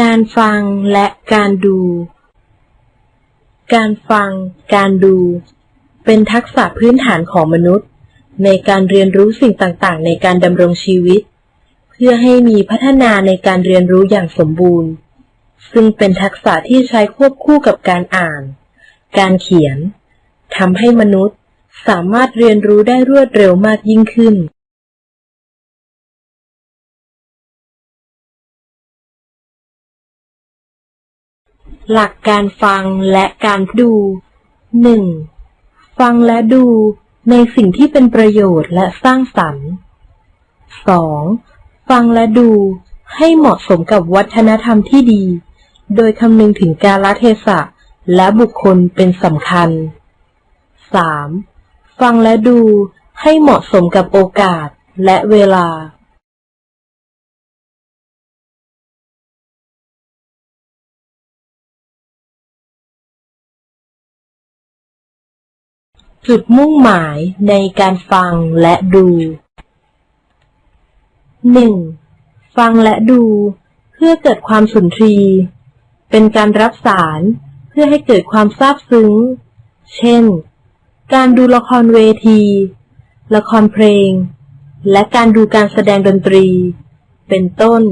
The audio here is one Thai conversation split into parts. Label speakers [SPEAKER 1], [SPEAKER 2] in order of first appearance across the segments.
[SPEAKER 1] การฟังและการดู การฟัง การดู เป็นทักษะพื้นฐานของมนุษย์ ในการเรียนรู้สิ่งต่างๆ ในการดำรงชีวิต เพื่อให้มีพัฒนาในการเรียนรู้อย่างสมบูรณ์ ซึ่งเป็นทักษะที่ใช้ควบคู่กับการอ่าน การเขียนทำให้มนุษย์สามารถเรียนรู้ได้รวดเร็วมากยิ่งขึ้น หลักการฟังและการดู 1. ฟังและดูในสิ่งที่เป็นประโยชน์และสร้างสรรค์ 2. ฟังและดูให้เหมาะสมกับวัฒนธรรมที่ดี โดยคำนึงถึงกาลเทศะและบุคคลเป็นสำคัญ 3. ฟังและดูให้เหมาะสมกับโอกาสและเวลา จุดมุ่งหมายในการฟังและดู 1. ฟังและดู เพื่อเกิดความสุนทรี เป็นการรับสารเพื่อให้เกิดความซาบซึ้ง เช่น การดูละครเวที ละครเพลง และการดูการแสดงดนตรี เป็นต้น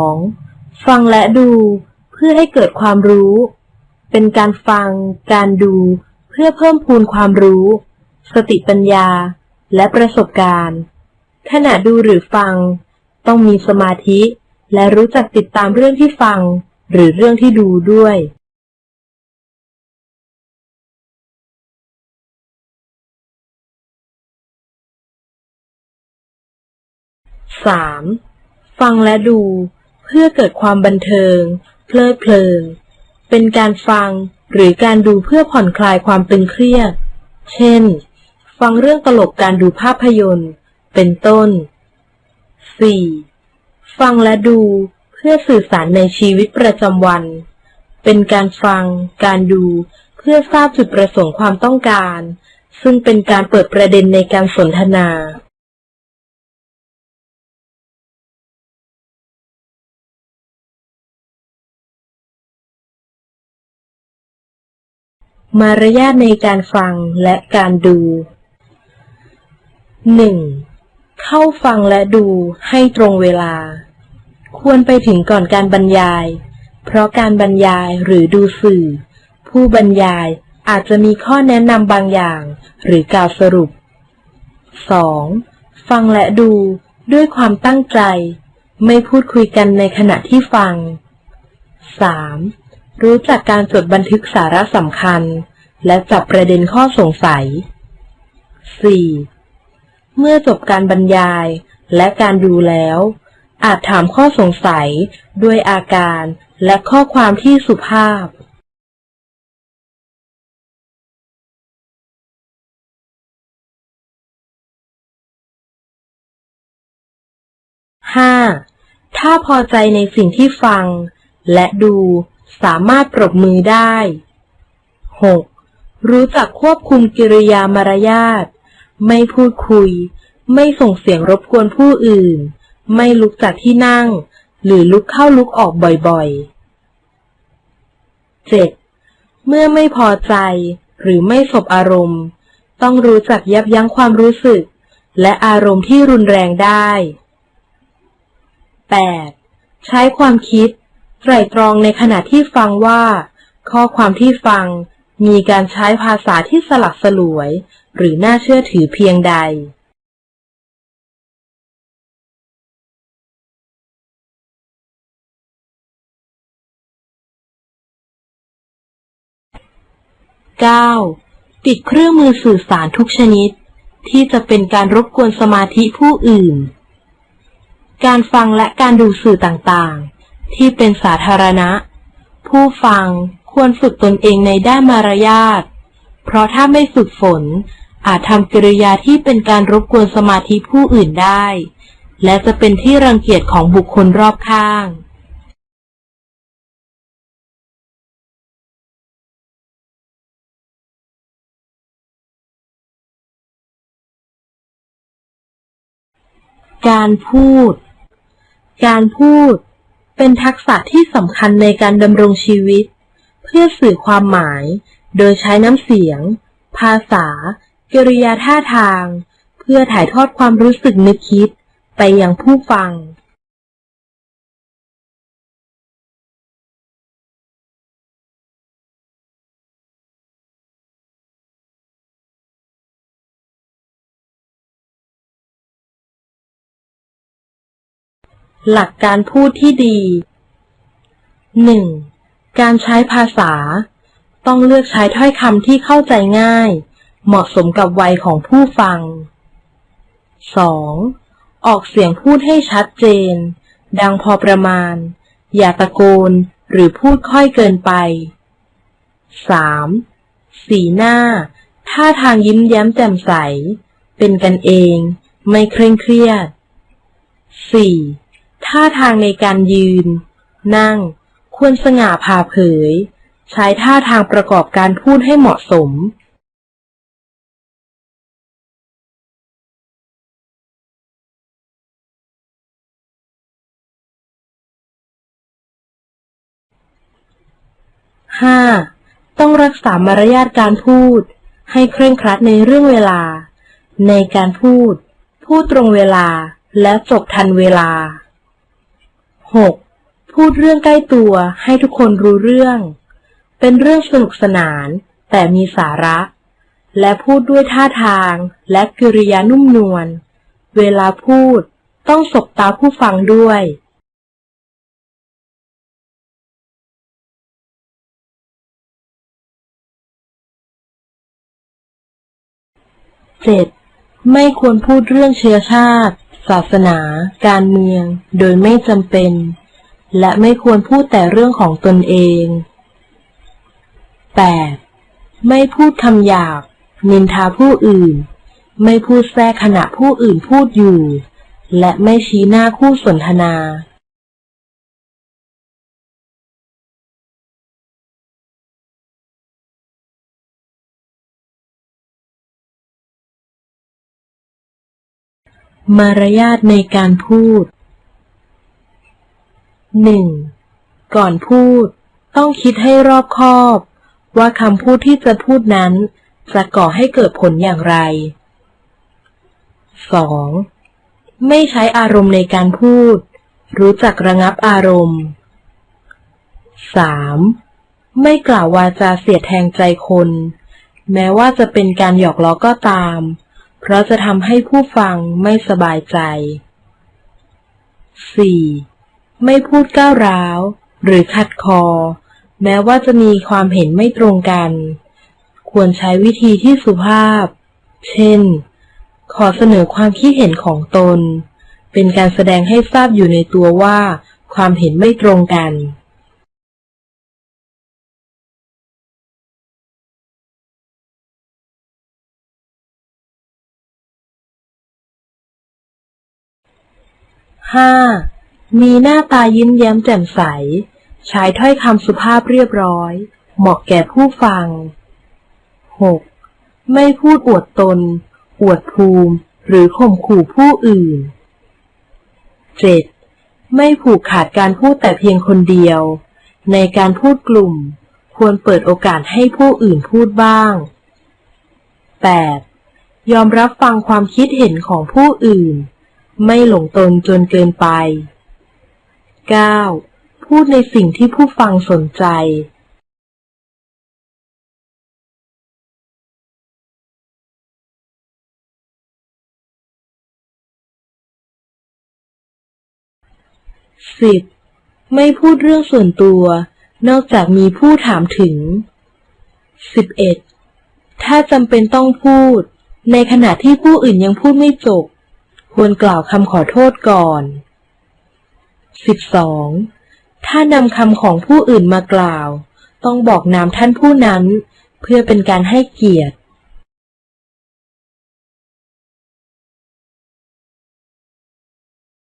[SPEAKER 1] 2. ฟังและดู เพื่อให้เกิดความรู้ เป็นการฟัง การดู พื่อเพิ่มพูนความรู้ สติปัญญา และประสบการณ์ ขณะดูหรือฟัง ต้องมีสมาธิ และรู้จักติดตามเรื่องที่ฟัง หรือเรื่องที่ดูด้วย 3. ฟังและดู เพื่อเกิดความบันเทิง เพลิดเพลิน เป็นการฟัง หรือการดูเพื่อผ่อนคลายความตึงเครียด เช่น ฟังเรื่องตลกการดูภาพยนตร์ เป็นต้น 4. ฟังและดูเพื่อสื่อสารในชีวิตประจำวัน เป็นการฟัง การดู เพื่อทราบจุดประสงค์ความต้องการ ซึ่งเป็นการเปิดประเด็นในการสนทนา มารยาทในการฟังและการดู 1. เข้าฟังและดูให้ตรงเวลา ควรไปถึงก่อนการบรรยาย เพราะการบรรยายหรือดูสื่อ ผู้บรรยายอาจจะมีข้อแนะนำบางอย่าง หรือกล่าวสรุป 2. ฟังและดูด้วยความตั้งใจ ไม่พูดคุยกันในขณะที่ฟัง 3. รู้จักการจดบันทึกสาระสำคัญ และจับประเด็นข้อสงสัย 4. เมื่อจบการบรรยายและการดูแล้ว อาจถามข้อสงสัยด้วยอาการและข้อความที่สุภาพ 5. ถ้าพอใจในสิ่งที่ฟัง และดู สามารถปรบมือได้ 6. รู้จักควบคุมกิริยามารยาท ไม่พูดคุย ไม่ส่งเสียงรบกวนผู้อื่น ไม่ลุกจากที่นั่ง หรือลุกเข้าลุกออกบ่อยๆ 7. เมื่อไม่พอใจ หรือไม่สบอารมณ์ ต้องรู้จักยับยั้งความรู้สึก และอารมณ์ที่รุนแรงได้ 8. ใช้ความคิด ไตร่ตรองในขณะที่ฟังว่า ข้อความที่ฟังมีการใช้ภาษาที่สลักสลวย หรือน่าเชื่อถือเพียงใด 9. ปิดเครื่องมือสื่อสารทุกชนิด ที่จะเป็นการรบกวนสมาธิผู้อื่น การฟังและการดูสื่อต่างๆ ที่เป็นสาธารณะ ผู้ฟังควรฝึกตนเองในด้านมารยาท เพราะถ้าไม่ฝึกฝน อาจทำกิริยาที่เป็นการรบกวนสมาธิผู้อื่นได้ และจะเป็นที่รังเกียจของบุคคลรอบข้างการพูด การพูด เป็นทักษะที่สำคัญในการดำรงชีวิต เพื่อสื่อความหมาย โดยใช้น้ำเสียง ภาษากริยาท่าทาง เพื่อถ่ายทอดความรู้สึกนึกคิด ไปยังผู้ฟัง หลักการพูดที่ดี 1. การใช้ภาษา ต้องเลือกใช้ถ้อยคำที่เข้าใจง่าย เหมาะสมกับวัยของผู้ฟัง 2. ออกเสียงพูดให้ชัดเจน ดังพอประมาณ อย่าตะโกนหรือพูดค่อยเกินไป 3. สีหน้า ท่าทางยิ้มแย้มแจ่มใส เป็นกันเอง ไม่เคร่งเครียด 4. ท่าทางในการยืน นั่ง ควรสง่าผ่าเผย ใช้ท่าทางประกอบการพูดให้เหมาะสม 5. ต้องรักษามารยาทการพูด ให้เคร่งครัดในเรื่องเวลา ในการพูด พูดตรงเวลาและจบทันเวลา 6. พูดเรื่องใกล้ตัวให้ทุกคนรู้เรื่อง เป็นเรื่องสนุกสนาน แต่มีสาระ และพูดด้วยท่าทางและกริยานุ่มนวล เวลาพูดต้องสบตาผู้ฟังด้วย 7. ไม่ควรพูดเรื่องเชื้อชาติ ศาสนา การเมือง โดยไม่จำเป็น และไม่ควรพูดแต่เรื่องของตนเอง 8. ไม่พูดคำหยาบ นินทาผู้อื่น ไม่พูดแทรกขณะผู้อื่นพูดอยู่ และไม่ชี้หน้าคู่สนทนา มารยาทในการพูด 1. ก่อนพูด ต้องคิดให้รอบคอบ ว่าคำพูดที่จะพูดนั้น จะก่อให้เกิดผลอย่างไร 2. ไม่ใช้อารมณ์ในการพูด รู้จักระงับอารมณ์ 3. ไม่กล่าววาจาเสียดแทงใจคน แม้ว่าจะเป็นการหยอกล้อก็ตาม เพราะจะทำให้ผู้ฟังไม่สบายใจ 4. ไม่พูดก้าวร้าว หรือขัดคอ แม้ว่าจะมีความเห็นไม่ตรงกัน ควรใช้วิธีที่สุภาพ เช่น ขอเสนอความคิดเห็นของตน เป็นการแสดงให้ทราบอยู่ในตัวว่า ความเห็นไม่ตรงกัน 5. มีหน้าตายิ้มแย้มแจ่มใส ใช้ถ้อยคำสุภาพเรียบร้อย เหมาะแก่ผู้ฟัง 6. ไม่พูดอวดตน อวดภูมิ หรือข่มขู่ผู้อื่น 7. ไม่ผูกขาดการพูดแต่เพียงคนเดียว ในการพูดกลุ่ม ควรเปิดโอกาสให้ผู้อื่นพูดบ้าง 8. ยอมรับฟังความคิดเห็นของผู้อื่น ไม่หลงตนจนเกินไป 9. พูดในสิ่งที่ผู้ฟังสนใจ 10. ไม่พูดเรื่องส่วนตัว นอกจากมีผู้ถามถึง 11. ถ้าจำเป็นต้องพูด ในขณะที่ผู้อื่นยังพูดไม่จบ ควรกล่าวคำขอโทษก่อน 12. ถ้านำคำของผู้อื่นมากล่าว ต้องบอกนามท่านผู้นั้น เพื่อเป็นการให้เกียรติ